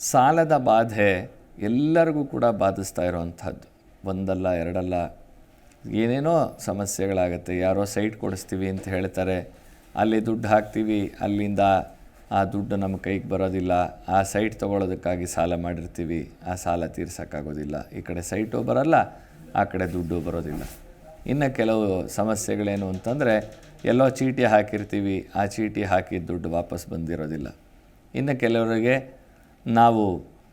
ಸಾಲದ ಬಾಧೆ ಎಲ್ಲರಿಗೂ ಕೂಡ ಬಾಧಿಸ್ತಾ ಇರುವಂಥದ್ದು. ಒಂದಲ್ಲ, ಎರಡಲ್ಲ, ಏನೇನೋ ಸಮಸ್ಯೆಗಳಾಗುತ್ತೆ. ಯಾರೋ ಸೈಟ್ ಕೊಡಿಸ್ತೀವಿ ಅಂತ ಹೇಳ್ತಾರೆ. ಅಲ್ಲಿ ದುಡ್ಡು ಹಾಕ್ತೀವಿ, ಅಲ್ಲಿಂದ ಆ ದುಡ್ಡು ನಮ್ಮ ಕೈಗೆ ಬರೋದಿಲ್ಲ. ಆ ಸೈಟ್ ತೊಗೊಳೋದಕ್ಕಾಗಿ ಸಾಲ ಮಾಡಿರ್ತೀವಿ. ಆ ಸಾಲ ತೀರ್ಸೋಕ್ಕಾಗೋದಿಲ್ಲ. ಈ ಕಡೆ ಸೈಟು ಬರೋಲ್ಲ, ಆ ಕಡೆ ದುಡ್ಡು ಬರೋದಿಲ್ಲ. ಇನ್ನು ಕೆಲವು ಸಮಸ್ಯೆಗಳೇನು ಅಂತಂದರೆ, ಎಲ್ಲೋ ಚೀಟಿ ಹಾಕಿರ್ತೀವಿ, ಆ ಚೀಟಿ ಹಾಕಿದ ದುಡ್ಡು ವಾಪಸ್ ಬಂದಿರೋದಿಲ್ಲ. ಇನ್ನು ಕೆಲವರಿಗೆ ನಾವು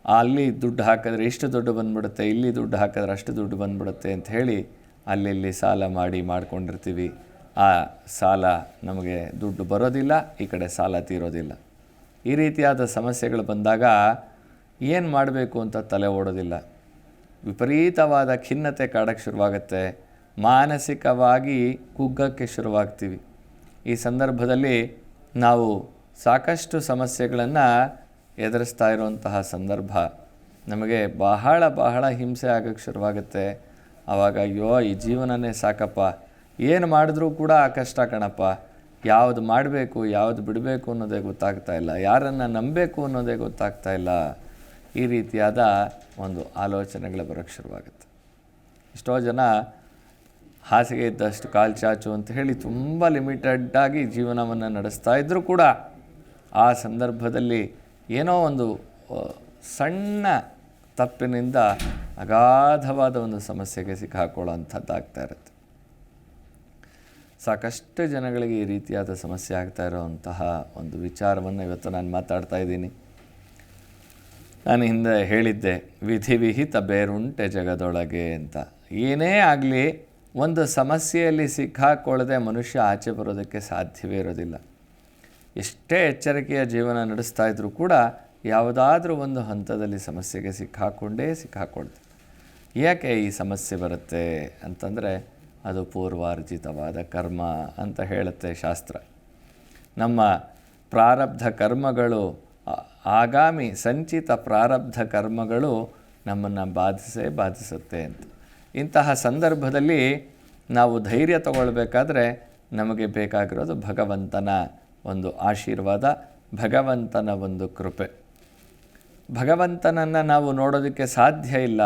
ಅಲ್ಲಿ ದುಡ್ಡು ಹಾಕಿದ್ರೆ ಇಷ್ಟು ದುಡ್ಡು ಬಂದ್ಬಿಡುತ್ತೆ, ಇಲ್ಲಿ ದುಡ್ಡು ಹಾಕಿದ್ರೆ ಅಷ್ಟು ದುಡ್ಡು ಬಂದ್ಬಿಡುತ್ತೆ ಅಂತ ಹೇಳಿ ಅಲ್ಲಿ ಸಾಲ ಮಾಡಿ ಮಾಡ್ಕೊಂಡಿರ್ತೀವಿ. ಆ ಸಾಲ ನಮಗೆ ದುಡ್ಡು ಬರೋದಿಲ್ಲ, ಈ ಕಡೆ ಸಾಲ ತೀರೋದಿಲ್ಲ. ಈ ರೀತಿಯಾದ ಸಮಸ್ಯೆಗಳು ಬಂದಾಗ ಏನು ಮಾಡಬೇಕು ಅಂತ ತಲೆ ಓಡೋದಿಲ್ಲ. ವಿಪರೀತವಾದ ಖಿನ್ನತೆ ಕಾಡಕ್ಕೆ ಶುರುವಾಗುತ್ತೆ. ಮಾನಸಿಕವಾಗಿ ಕುಗ್ಗಕ್ಕೆ ಶುರುವಾಗ್ತೀವಿ. ಈ ಸಂದರ್ಭದಲ್ಲಿ ನಾವು ಸಾಕಷ್ಟು ಸಮಸ್ಯೆಗಳನ್ನು ಎದುರಿಸ್ತಾ ಇರುವಂತಹ ಸಂದರ್ಭ ನಮಗೆ ಬಹಳ ಬಹಳ ಹಿಂಸೆ ಆಗಕ್ಕೆ ಶುರುವಾಗುತ್ತೆ. ಆವಾಗ ಅಯ್ಯೋ, ಈ ಜೀವನನೇ ಸಾಕಪ್ಪ. ಏನು ಮಾಡಿದ್ರೂ ಕೂಡ ಆ ಕಷ್ಟ ಕಣಪ್ಪ. ಯಾವುದು ಮಾಡಬೇಕು, ಯಾವುದು ಬಿಡಬೇಕು ಅನ್ನೋದೇ ಗೊತ್ತಾಗ್ತಾ ಇಲ್ಲ. ಯಾರನ್ನು ನಂಬಬೇಕು ಅನ್ನೋದೇ ಗೊತ್ತಾಗ್ತಾ ಇಲ್ಲ. ಈ ರೀತಿಯಾದ ಒಂದು ಆಲೋಚನೆಗಳು ಬರೋಕ್ಕೆ ಶುರುವಾಗುತ್ತೆ. ಎಷ್ಟೋ ಜನ ಹಾಸಿಗೆ ಇದ್ದಷ್ಟು ಕಾಲು ಚಾಚು ಅಂತ ಹೇಳಿ ತುಂಬ ಲಿಮಿಟೆಡ್ಡಾಗಿ ಜೀವನವನ್ನು ನಡೆಸ್ತಾ ಇದ್ದರೂ ಕೂಡ ಆ ಸಂದರ್ಭದಲ್ಲಿ ಏನೋ ಒಂದು ಸಣ್ಣ ತಪ್ಪಿನಿಂದ ಅಗಾಧವಾದ ಒಂದು ಸಮಸ್ಯೆಗೆ ಸಿಕ್ಕಾಕೊಳ್ಳೋ ಅಂಥದ್ದಾಗ್ತಾ ಇರುತ್ತೆ. ಸಾಕಷ್ಟು ಜನಗಳಿಗೆ ಈ ರೀತಿಯಾದ ಸಮಸ್ಯೆ ಆಗ್ತಾ ಇರೋವಂತಹ ಒಂದು ವಿಚಾರವನ್ನು ಇವತ್ತು ನಾನು ಮಾತಾಡ್ತಾ ಇದ್ದೀನಿ. ನಾನು ಹಿಂದೆ ಹೇಳಿದ್ದೆ, ವಿಧಿ ವಿಹಿತ ಬೇರುಂಟೆ ಜಗದೊಳಗೆ ಅಂತ. ಏನೇ ಆಗಲಿ, ಒಂದು ಸಮಸ್ಯೆಯಲ್ಲಿ ಸಿಕ್ಕಾಕೊಳ್ಳದೆ ಮನುಷ್ಯ ಆಚೆ ಬರೋದಕ್ಕೆ ಸಾಧ್ಯವೇ ಇರೋದಿಲ್ಲ. ಎಷ್ಟೇ ಎಚ್ಚರಿಕೆಯ ಜೀವನ ನಡೆಸ್ತಾ ಇದ್ದರೂ ಕೂಡ ಯಾವುದಾದ್ರೂ ಒಂದು ಹಂತದಲ್ಲಿ ಸಮಸ್ಯೆಗೆ ಸಿಕ್ಕಾಕೊಂಡೇ ಸಿಕ್ಕಾಕೊಳ್ತಾರೆ ಯಾಕೆ ಈ ಸಮಸ್ಯೆ ಬರುತ್ತೆ ಅಂತಂದರೆ ಅದು ಪೂರ್ವಾರ್ಜಿತವಾದ ಕರ್ಮ ಅಂತ ಹೇಳುತ್ತೆ ಶಾಸ್ತ್ರ. ನಮ್ಮ ಪ್ರಾರಬ್ಧ ಕರ್ಮಗಳು ಆಗಾಮಿ ಸಂಚಿತ ಪ್ರಾರಬ್ಧ ಕರ್ಮಗಳು ನಮ್ಮನ್ನು ಬಾಧಿಸೇ ಬಾಧಿಸುತ್ತೆ ಅಂತ. ಇಂತಹ ಸಂದರ್ಭದಲ್ಲಿ ನಾವು ಧೈರ್ಯ ತಗೊಳ್ಬೇಕಾದ್ರೆ ನಮಗೆ ಬೇಕಾಗಿರೋದು ಭಗವಂತನ ಒಂದು ಆಶೀರ್ವಾದ, ಭಗವಂತನ ಒಂದು ಕೃಪೆ. ಭಗವಂತನನ್ನು ನಾವು ನೋಡೋದಕ್ಕೆ ಸಾಧ್ಯ ಇಲ್ಲ,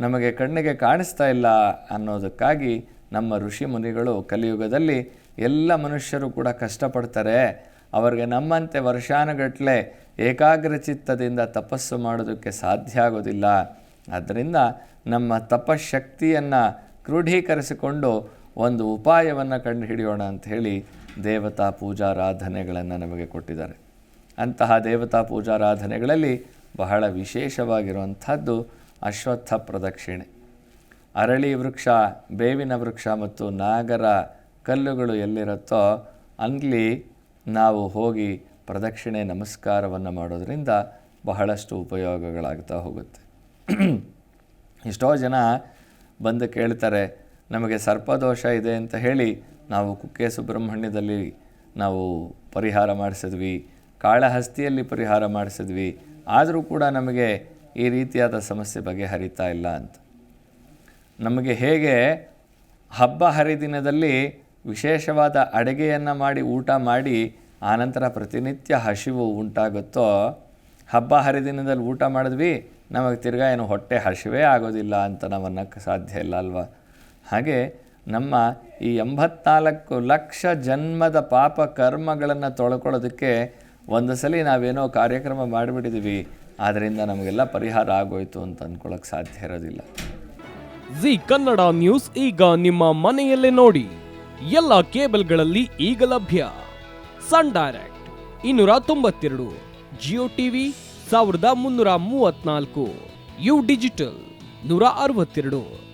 ನಮಗೆ ಕಣ್ಣಿಗೆ ಕಾಣಿಸ್ತಾ ಇಲ್ಲ ಅನ್ನೋದಕ್ಕಾಗಿ ನಮ್ಮ ಋಷಿ ಮುನಿಗಳು ಕಲಿಯುಗದಲ್ಲಿ ಎಲ್ಲ ಮನುಷ್ಯರು ಕೂಡ ಕಷ್ಟಪಡ್ತಾರೆ. ಅವರಿಗೆ ನಮ್ಮಂತೆ ವರ್ಷಾನುಗಟ್ಟಲೆ ಏಕಾಗ್ರಚಿತ್ತದಿಂದ ತಪಸ್ಸು ಮಾಡೋದಕ್ಕೆ ಸಾಧ್ಯ ಆಗೋದಿಲ್ಲ. ಆದ್ದರಿಂದ ನಮ್ಮ ತಪಶಕ್ತಿಯನ್ನು ಕ್ರೋಢೀಕರಿಸಿಕೊಂಡು ಒಂದು ಉಪಾಯವನ್ನು ಕಂಡುಹಿಡಿಯೋಣ ಅಂತ ಹೇಳಿ ದೇವತಾ ಪೂಜಾರಾಧನೆಗಳನ್ನು ನಮಗೆ ಕೊಟ್ಟಿದ್ದಾರೆ. ಅಂತಹ ದೇವತಾ ಪೂಜಾರಾಧನೆಗಳಲ್ಲಿ ಬಹಳ ವಿಶೇಷವಾಗಿರುವಂಥದ್ದು ಅಶ್ವತ್ಥ ಪ್ರದಕ್ಷಿಣೆ. ಅರಳಿ ವೃಕ್ಷ, ಬೇವಿನ ವೃಕ್ಷ ಮತ್ತು ನಾಗರ ಕಲ್ಲುಗಳು ಎಲ್ಲಿರುತ್ತೋ ಅಲ್ಲಿ ನಾವು ಹೋಗಿ ಪ್ರದಕ್ಷಿಣೆ ನಮಸ್ಕಾರವನ್ನು ಮಾಡೋದರಿಂದ ಬಹಳಷ್ಟು ಉಪಯೋಗಗಳಾಗ್ತಾ ಹೋಗುತ್ತೆ. ಎಷ್ಟೋ ಜನ ಬಂದು ಕೇಳ್ತಾರೆ, ನಮಗೆ ಸರ್ಪದೋಷ ಇದೆ ಅಂತ ಹೇಳಿ ನಾವು ಕುಕ್ಕೆ ಸುಬ್ರಹ್ಮಣ್ಯದಲ್ಲಿ ನಾವು ಪರಿಹಾರ ಮಾಡಿಸಿದ್ವಿ, ಕಾಳಹಸ್ತಿಯಲ್ಲಿ ಪರಿಹಾರ ಮಾಡಿಸಿದ್ವಿ. ಆದರೂ ಕೂಡ ನಮಗೆ ಈ ರೀತಿಯಾದ ಸಮಸ್ಯೆ ಬಗೆಹರಿತಾ ಇಲ್ಲ ಅಂತ. ನಮಗೆ ಹೇಗೆ ಹಬ್ಬ ಹರಿದಿನದಲ್ಲಿ ವಿಶೇಷವಾದ ಅಡುಗೆಯನ್ನು ಮಾಡಿ, ಊಟ ಮಾಡಿ, ಆನಂತರ ಪ್ರತಿನಿತ್ಯ ಹಸಿವು ಉಂಟಾಗುತ್ತೋ, ಹಬ್ಬ ಹರಿದಿನದಲ್ಲಿ ಊಟ ಮಾಡಿದ್ವಿ, ನಮಗೆ ತಿರ್ಗಾ ಏನು ಹೊಟ್ಟೆ ಹಸಿವೇ ಆಗೋದಿಲ್ಲ ಅಂತ ನಾವು ಅನ್ನೋಕ್ಕೆ ಸಾಧ್ಯ ಇಲ್ಲ ಅಲ್ವಾ? ಹಾಗೆ ನಮ್ಮ ಈ ಎಂಬತ್ನಾಲ್ಕು ಲಕ್ಷ ಜನ್ಮದ ಪಾಪ ಕರ್ಮಗಳನ್ನು ತೊಳ್ಕೊಳ್ಳೋದಕ್ಕೆ ಒಂದು ಸಲ ನಾವೇನೋ ಕಾರ್ಯಕ್ರಮ ಮಾಡಿಬಿಟ್ಟಿದ್ದೀವಿ ಆದ್ದರಿಂದ ನಮಗೆಲ್ಲ ಪರಿಹಾರ ಆಗೋಯ್ತು ಅಂತ ಅಂದ್ಕೊಳ್ಳೋಕೆ ಸಾಧ್ಯ ಇರೋದಿಲ್ಲ. ಜಿ ಕನ್ನಡ ನ್ಯೂಸ್ ಈಗ ನಿಮ್ಮ ಮನೆಯಲ್ಲೇ ನೋಡಿ. ಎಲ್ಲ ಕೇಬಲ್ಗಳಲ್ಲಿ ಈಗ ಲಭ್ಯ. ಸನ್ ಡೈರೆಕ್ಟ್ ಇನ್ನೂರ ತೊಂಬತ್ತೆರಡು, ಜಿಯೋ ಟಿವಿ ಸಾವಿರದ ಮುನ್ನೂರ ಮೂವತ್ನಾಲ್ಕು, ಯು ಡಿಜಿಟಲ್ ನೂರ ಅರವತ್ತೆರಡು.